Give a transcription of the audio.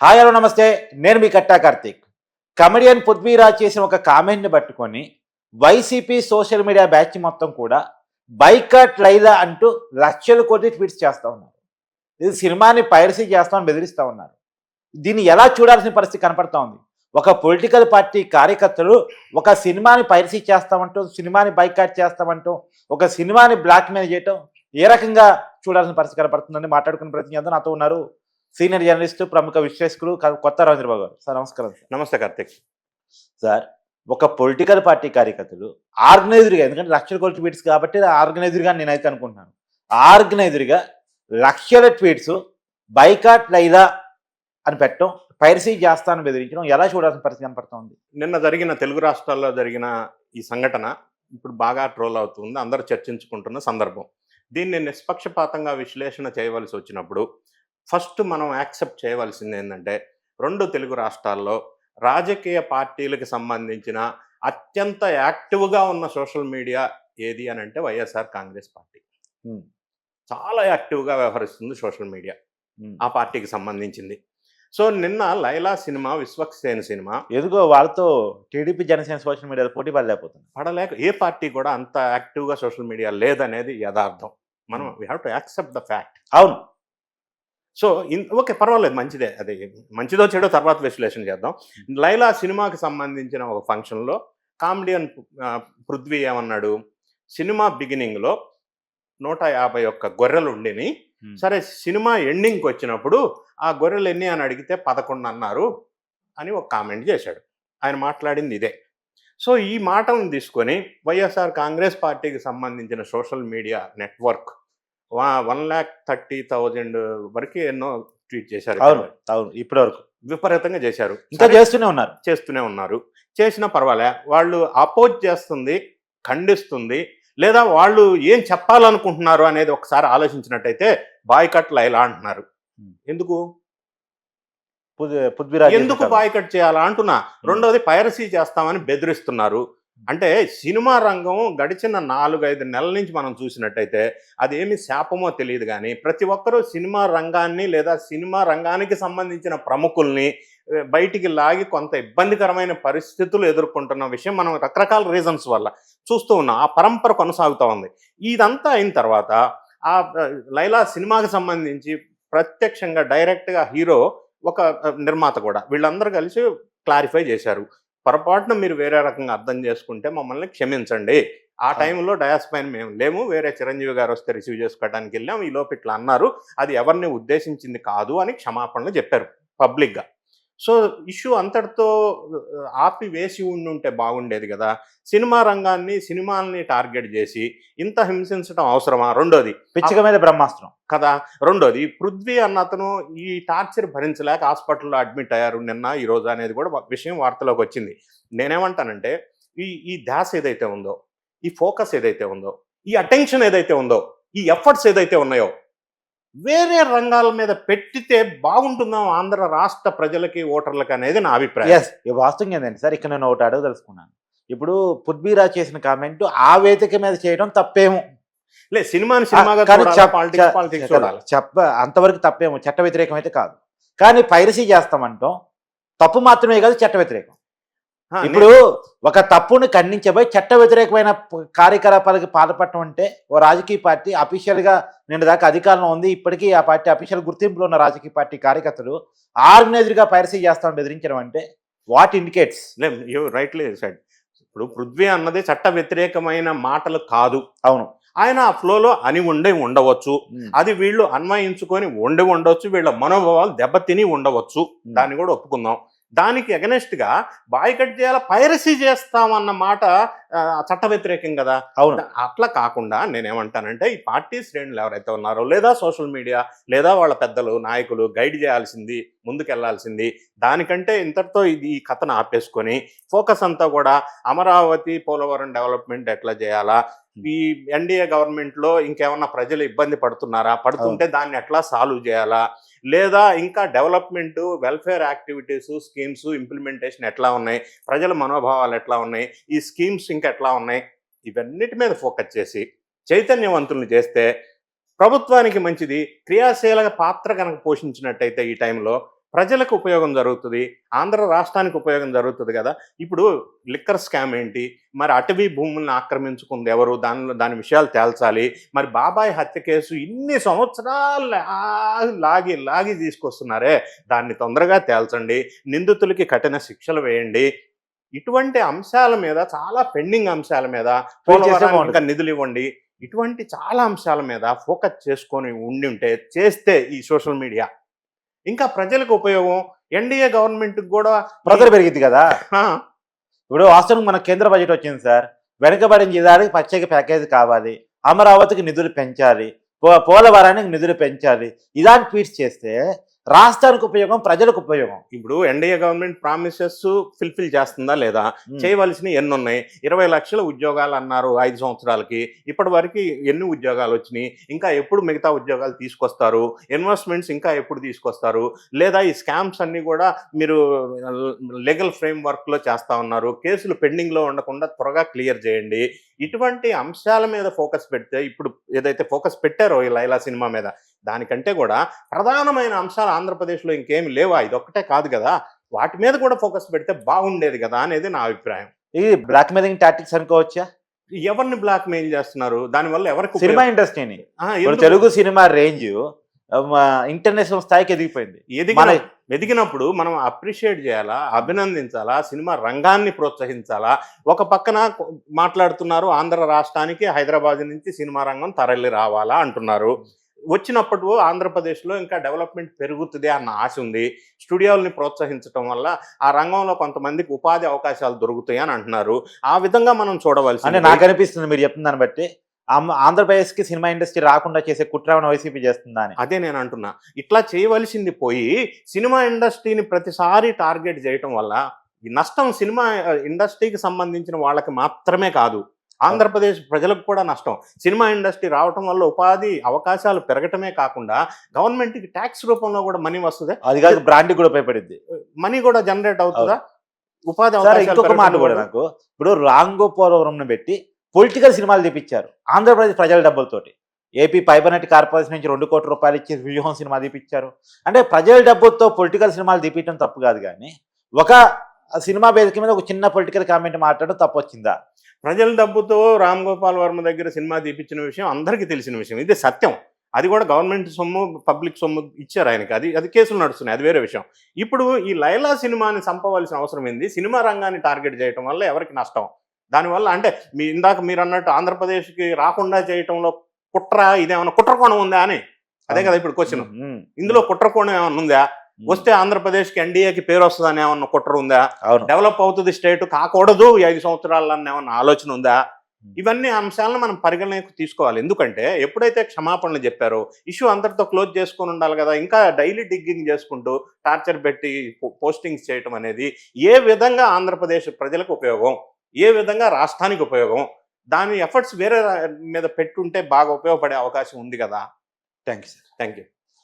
Hi hello నమస్తే. నేను మీ కట్టా కార్తీక్. కమెడియన్ పృథ్వీరాజ్ చేసిన ఒక కామెంట్ని పట్టుకొని వైసీపీ సోషల్ మీడియా బ్యాచ్ మొత్తం కూడా బైకట్ లైలా అంటూ లక్షల కొద్ది ట్వీట్స్ చేస్తూ ఉన్నారు. ఇది సినిమాని పైరసీ చేస్తామని బెదిరిస్తూ ఉన్నారు. దీన్ని ఎలా చూడాల్సిన పరిస్థితి కనపడతా ఉంది? ఒక పొలిటికల్ పార్టీ కార్యకర్తలు ఒక సినిమాని పైరసీ చేస్తామంటూ సినిమాని బైకాట్ చేస్తామంటూ ఒక సినిమాని బ్లాక్మెయిల్ చేయటం ఏ రకంగా చూడాల్సిన పరిస్థితి కనపడుతుందని మాట్లాడుకునే ప్రయత్నం చేద్దాం. నాతో ఉన్నారు సీనియర్ జర్నలిస్టు ప్రముఖ విశ్లేషకులు క- కొత్త రవీంద్రబాబు గారు. సార్ నమస్కారం సార్. నమస్తే కార్తీక్. సార్ ఒక పొలిటికల్ పార్టీ కార్యకర్తలు ఆర్గనైజర్గా ఎందుకంటే లక్షల కోట్ల ట్వీట్స్ కాబట్టి ఆర్గనైజర్గా నేనైతే అనుకుంటున్నాను. ఆర్గనైజర్గా లక్షల ట్వీట్స్ బైకాట్ లైలా అని పెట్టడం పైరసీ చేస్తానని బెదిరించడం ఎలా చూడాల్సిన పరిస్థితి కనపడతా ఉంది నిన్న జరిగిన తెలుగు రాష్ట్రాల్లో జరిగిన ఈ సంఘటన ఇప్పుడు బాగా ట్రోల్ అవుతుంది. అందరూ చర్చించుకుంటున్న సందర్భం. దీన్ని నిష్పక్షపాతంగా విశ్లేషణ చేయవలసి వచ్చినప్పుడు ఫస్ట్ మనం యాక్సెప్ట్ చేయవలసింది ఏంటంటే రెండు తెలుగు రాష్ట్రాల్లో రాజకీయ పార్టీలకు సంబంధించిన అత్యంత యాక్టివ్గా ఉన్న సోషల్ మీడియా ఏది అని అంటే వైఎస్ఆర్ కాంగ్రెస్ పార్టీ. చాలా యాక్టివ్గా వ్యవహరిస్తుంది సోషల్ మీడియా. ఆ పార్టీకి సంబంధించింది. సో నిన్న లైలా సినిమా విశ్వక్సేన్ సినిమా ఎందుకో వాళ్ళతో టీడీపీ జనసేన సోషల్ మీడియాలో పోటీ పడలేకపోతుంది. పడలేక ఏ పార్టీ కూడా అంత యాక్టివ్గా సోషల్ మీడియా లేదనేది యథార్థం. మనం we have to accept the fact అవును. సో ఇన్ ఓకే పర్వాలేదు మంచిదే. అది మంచిదో చెడో తర్వాత విశ్లేషణ చేద్దాం. లైలా సినిమాకి సంబంధించిన ఒక ఫంక్షన్లో కామెడియన్ పృథ్వీ ఏమన్నాడు? సినిమా బిగినింగ్లో నూట యాభై ఒక్క గొర్రెలు ఉండిని. Hmm. సరే సినిమా ఎండింగ్కి వచ్చినప్పుడు ఆ గొర్రెలు ఎన్ని అని అడిగితే పదకొండు అన్నారు అని ఒక కామెంట్ చేశాడు. ఆయన మాట్లాడింది ఇదే. సో ఈ మాటను తీసుకొని వైఎస్ఆర్ కాంగ్రెస్ పార్టీకి సంబంధించిన social media network one lakh thirty thousand వరకు ఎన్నో ట్వీట్ చేశారు అవును అవును ఇప్పటి వరకు. విపరీతంగా చేశారు. ఇంకా చేస్తూనే ఉన్నారు. చేస్తూనే ఉన్నారు. చేసినా పర్వాలే వాళ్ళు అపోజ్ చేస్తుంది ఖండిస్తుంది లేదా వాళ్ళు ఏం చెప్పాలనుకుంటున్నారు అనేది ఒకసారి ఆలోచించినట్టయితే బాయ్కట్ లైలా అంటున్నారు. ఎందుకు? ఎందుకు బాయ్కట్ చేయాలా అంటున్నా. రెండోది పైరసీ చేస్తామని బెదిరిస్తున్నారు. అంటే సినిమా రంగం గడిచిన నాలుగైదు నెలల నుంచి మనం చూసినట్టయితే అదేమి శాపమో తెలియదు కానీ ప్రతి ఒక్కరూ సినిమా రంగాన్ని లేదా సినిమా రంగానికి సంబంధించిన ప్రముఖుల్ని బయటికి లాగి కొంత ఇబ్బందికరమైన పరిస్థితులు ఎదుర్కొంటున్న విషయం మనం రకరకాల రీజన్స్ వల్ల చూస్తూ ఉన్నాం. ఆ పరంపర కొనసాగుతూ ఉంది. ఇదంతా అయిన తర్వాత ఆ లైలా సినిమాకి సంబంధించి ప్రత్యక్షంగా డైరెక్ట్గా హీరో ఒక నిర్మాత కూడా వీళ్ళందరూ కలిసి క్లారిఫై చేశారు. పొరపాటున మీరు వేరే రకంగా అర్థం చేసుకుంటే మమ్మల్ని క్షమించండి. ఆ టైంలో డయాస్ పైన మేము లేము. వేరే చిరంజీవి గారు వస్తే రిసీవ్ చేసుకోవడానికి వెళ్ళాం ఈ లోపు ఇట్లా అన్నారు. అది ఎవరిని ఉద్దేశించింది కాదు అని క్షమాపణలు చెప్పారు పబ్లిక్గా. సో ఇష్యూ అంతటితో ఆపి వేసి ఉండి ఉంటే బాగుండేది కదా. సినిమా రంగాన్ని సినిమాల్ని టార్గెట్ చేసి ఇంత హింసించడం అవసరమా? రెండోది. పిచ్చిక మీద బ్రహ్మాస్త్రం. కదా రెండోది. పృథ్వీ అన్న అతను ఈ టార్చర్ భరించలేక హాస్పిటల్లో అడ్మిట్ అయ్యారు నిన్న ఈ రోజు అనేది కూడా విషయం వార్తలోకి వచ్చింది. నేనేమంటానంటే ఈ ఈ ధ్యాస ఏదైతే ఉందో ఈ ఫోకస్ ఏదైతే ఉందో ఈ అటెన్షన్ ఏదైతే ఉందో ఈ ఎఫర్ట్స్ ఏదైతే ఉన్నాయో వేరే రంగాల మీద పెట్టితే బాగుంటుందాం ఆంధ్ర రాష్ట్ర ప్రజలకి ఓటర్లకి అనేది నా అభిప్రాయం. ఎస్ వాస్తవం ఏంటంటే సార్ ఇక్కడ నేను ఒకటి అడుగు తెలుసుకున్నాను. ఇప్పుడు పృథ్వీరాజ్ చేసిన కామెంట్ ఆ వేదిక మీద చేయడం తప్పేమో. లే సినిమాని సినిమాగా చెప్ప అంతవరకు తప్పేమో చట్ట వ్యతిరేకం అయితే కాదు. కానీ పైరసీ చేస్తామంటాం. తప్పు మాత్రమే కాదు చట్ట వ్యతిరేకం. ఇప్పుడు ఒక తప్పును ఖండించబోయి చట్ట వ్యతిరేకమైన కార్యకలాపాలకు పాల్పడటం అంటే ఓ రాజకీయ పార్టీ అఫీషియల్గా నిన్న దాకా అధికారంలో ఉంది. ఇప్పటికీ ఆ పార్టీ అఫీషియల్ గుర్తింపులో ఉన్న రాజకీయ పార్టీ కార్యకర్తలు ఆర్గనైజర్గా పైరసీ చేస్తామని బెదిరించడం అంటే what indicates? You rightly said. ఇప్పుడు పృథ్వీ అన్నది చట్ట వ్యతిరేకమైన మాటలు కాదు. అవును. ఆయన ఆ ఫ్లోలో అని ఉండే ఉండవచ్చు. అది వీళ్ళు అన్వయించుకొని ఉండి ఉండవచ్చు వీళ్ళ మనోభావాలు దెబ్బతిని ఉండవచ్చు. దాన్ని కూడా ఒప్పుకుందాం. దానికి against గా బాయ్కట్ చేయాలా పైరసీ చేస్తామన్న మాట చట్ట వ్యతిరేకం కదా. అవును. అట్లా కాకుండా నేనేమంటానంటే ఈ పార్టీ శ్రేణులు ఎవరైతే ఉన్నారో లేదా సోషల్ మీడియా లేదా వాళ్ళ పెద్దలు నాయకులు గైడ్ చేయాల్సింది ముందుకెళ్ళాల్సింది. దానికంటే ఇంతటితో ఇది ఈ కథను ఆపేసుకొని ఫోకస్ అంతా కూడా అమరావతి పోలవరం డెవలప్మెంట్ ఎట్లా చేయాలా? ఈ ఎన్డీఏ గవర్నమెంట్లో ఇంకేమన్నా ప్రజలు ఇబ్బంది పడుతున్నారా? పడుతుంటే దాన్ని ఎట్లా సాల్వ్ చేయాలా? లేదా ఇంకా development welfare activities schemes implementation ఎట్లా ఉన్నాయి? ప్రజల మనోభావాలు ఎట్లా ఉన్నాయి? ఈ స్కీమ్స్ ఇంకా ఎట్లా ఉన్నాయి? ఇవన్నిటి మీద ఫోకస్ చేసి చైతన్యవంతుల్ని చేస్తే ప్రభుత్వానికి మంచిది క్రియాశీల పాత్ర కనుక పోషించినట్టయితే ఈ టైంలో ప్రజలకు ఉపయోగం జరుగుతుంది ఆంధ్ర రాష్ట్రానికి ఉపయోగం జరుగుతుంది కదా. ఇప్పుడు లిక్కర్ స్కామ్ ఏంటి? మరి అటవీ భూములను ఆక్రమించుకుంది ఎవరు? దానిలో దాని విషయాలు తేల్చాలి. మరి బాబాయ్ హత్య కేసు ఇన్ని సంవత్సరాలు లాగి లాగి తీసుకొస్తున్నారే. దాన్ని తొందరగా తేల్చండి. నిందితులకి కఠిన శిక్షలు వేయండి. ఇటువంటి అంశాల మీద చాలా పెండింగ్ అంశాల మీద. ఇంకా నిధులు ఇవ్వండి. ఇటువంటి చాలా అంశాల మీద ఫోకస్ చేసుకొని ఉండి ఉంటే చేస్తే ఈ సోషల్ మీడియా. ఇంకా ప్రజలకు ఉపయోగం. ఎన్డీఏ గవర్నమెంట్ కూడా ప్రజలు పెరిగింది కదా. ఇప్పుడు వాస్తవం మన కేంద్ర బడ్జెట్ వచ్చింది సార్. వెనుకబడిన జిల్లాలకు ప్రత్యేక ప్యాకేజీ కావాలి. అమరావతికి నిధులు పెంచాలి. పో పోలవరానికి నిధులు పెంచాలి. ఇలాంటి ట్వీట్స్ చేస్తే రాష్ట్రానికి ఉపయోగం ప్రజలకు ఉపయోగం. ఇప్పుడు ఎన్డీఏ గవర్నమెంట్ ప్రామిసెస్ ఫుల్ఫిల్ చేస్తుందా లేదా. చేయవలసినవి ఎన్ని ఉన్నాయి? ఇరవై లక్షల ఉద్యోగాలు అన్నారు ఐదు సంవత్సరాలకి. ఇప్పటి వరకు ఎన్ని ఉద్యోగాలు వచ్చినాయి? ఇంకా ఎప్పుడు మిగతా ఉద్యోగాలు తీసుకొస్తారు? ఇన్వెస్ట్మెంట్స్ ఇంకా ఎప్పుడు తీసుకొస్తారు? లేదా ఈ స్కామ్స్ అన్ని కూడా మీరు లీగల్ ఫ్రేమ్ వర్క్లో చేస్తా ఉన్నారు. కేసులు పెండింగ్లో ఉండకుండా త్వరగా క్లియర్ చేయండి. ఇటువంటి అంశాల మీద ఫోకస్ పెడితే ఇప్పుడు ఏదైతే ఫోకస్ పెట్టారో ఈ లైలా సినిమా మీద దానికంటే కూడా ప్రధానమైన అంశాలు ఆంధ్రప్రదేశ్లో ఇంకేమి లేవా? ఇది ఒక్కటే కాదు కదా. వాటి మీద కూడా ఫోకస్ పెడితే బాగుండేది కదా అనేది నా అభిప్రాయం. ఇది బ్లాక్ మెయిలింగ్ టాక్టిక్స్ అనుకోవచ్చా? ఎవరిని బ్లాక్ మెయిల్ చేస్తున్నారు? దానివల్ల ఎవరికి సినిమా? ఇండస్ట్రీని? తెలుగు సినిమా రేంజ్ ఇంటర్నేషనల్ స్థాయికి ఎదిగిపోయింది. ఎదిగిన ఎదిగినప్పుడు మనం అప్రిషియేట్ చేయాలా? అభినందించాలా? సినిమా రంగాన్ని ప్రోత్సహించాలా? ఒక పక్కన మాట్లాడుతున్నారు ఆంధ్ర రాష్ట్రానికి హైదరాబాద్ నుంచి సినిమా రంగం తరలి రావాలా అంటున్నారు. వచ్చినప్పుడు ఆంధ్రప్రదేశ్లో ఇంకా డెవలప్మెంట్ పెరుగుతుంది అన్న ఆశ ఉంది. స్టూడియోల్ని ప్రోత్సహించడం వల్ల ఆ రంగంలో కొంతమందికి ఉపాధి అవకాశాలు దొరుకుతాయి అని అంటున్నారు. ఆ విధంగా మనం అంటే చూడవలసి నాకు అనిపిస్తుంది మీరు చెప్తున్న దాన్ని బట్టి ఆంధ్రప్రదేశ్కి సినిమా ఇండస్ట్రీ రాకుండా చేసే కుట్రమని వైసీపీ చేస్తుందా అని. అదే నేను అంటున్నా. ఇట్లా చేయవలసింది పోయి సినిమా ఇండస్ట్రీని ప్రతిసారి టార్గెట్ చేయటం వల్ల ఈ నష్టం సినిమా ఇండస్ట్రీకి సంబంధించిన వాళ్ళకి మాత్రమే కాదు. ఆంధ్రప్రదేశ్ ప్రజలకు కూడా నష్టం. సినిమా ఇండస్ట్రీ రావటం వల్ల ఉపాధి అవకాశాలు పెరగటమే కాకుండా గవర్నమెంట్కి ట్యాక్స్ రూపంలో కూడా మనీ వస్తుంది. అది కాదు బ్రాండ్ కూడా ఉపయోగపడింది మనీ కూడా జనరేట్ అవుతుందా? ఉపాధి ఇంకొక మాట కూడా నాకు. ఇప్పుడు రాంగోపురం పెట్టి పొలిటికల్ సినిమాలు తీపిచ్చారు. ఆంధ్రప్రదేశ్ ప్రజల డబ్బులతోటి. ఏపీ పైబనటి కార్పొరేషన్ నుంచి రెండు కోట్ల రూపాయలు ఇచ్చి వ్యూహం సినిమా తీపిచ్చారు. అంటే ప్రజల డబ్బులతో పొలిటికల్ సినిమాలు తీపించడం తప్పు కాదు కానీ ఒక సినిమా వేదిక మీద ఒక చిన్న పొలిటికల్ కామెంట్ మాట్లాడడం తప్పు వచ్చిందా ప్రజల డబ్బుతో రామ్ గోపాల్ వర్మ దగ్గర సినిమా తీపించిన విషయం అందరికీ తెలిసిన విషయం. ఇది సత్యం. అది కూడా గవర్నమెంట్ సొమ్ము పబ్లిక్ సొమ్ము ఇచ్చారు ఆయనకి. అది అది కేసులు నడుస్తున్నాయి. అది వేరే విషయం. ఇప్పుడు ఈ లైలా సినిమాని చంపవలసిన అవసరం ఏంది? సినిమా రంగాన్ని టార్గెట్ చేయటం వల్ల ఎవరికి నష్టం? దానివల్ల అంటే మీ ఇందాక మీరు అన్నట్టు ఆంధ్రప్రదేశ్కి రాకుండా చేయటంలో కుట్ర ఇదేమన్నా కుట్రకోణం ఉందా అని? అదే కదా ఇప్పుడు క్వశ్చన్ ఇందులో కుట్రకోణం ఏమన్నా ఉందా? ఉమ్. వస్తే ఆంధ్రప్రదేశ్కి ఎన్డీఏకి పేరు వస్తుందని ఏమన్నా కుట్ర ఉందా? డెవలప్ అవుతుంది స్టేట్ కాకూడదు ఐదు సంవత్సరాలన్న ఏమన్నా ఆలోచన ఉందా? ఇవన్నీ అంశాలను మనం పరిగణనకు తీసుకోవాలి. ఎందుకంటే ఎప్పుడైతే క్షమాపణలు చెప్పారో ఇష్యూ అంతటితో క్లోజ్ చేసుకొని ఉండాలి కదా ఇంకా డైలీ డిగ్గింగ్ చేసుకుంటూ టార్చర్ పెట్టి పోస్టింగ్స్ చేయటం అనేది ఏ విధంగా ఆంధ్రప్రదేశ్ ప్రజలకు ఉపయోగం? ఏ విధంగా రాష్ట్రానికి ఉపయోగం? దాని ఎఫర్ట్స్ వేరే మీద పెట్టుంటే బాగా ఉపయోగపడే అవకాశం ఉంది కదా? Thank you sir. Thank you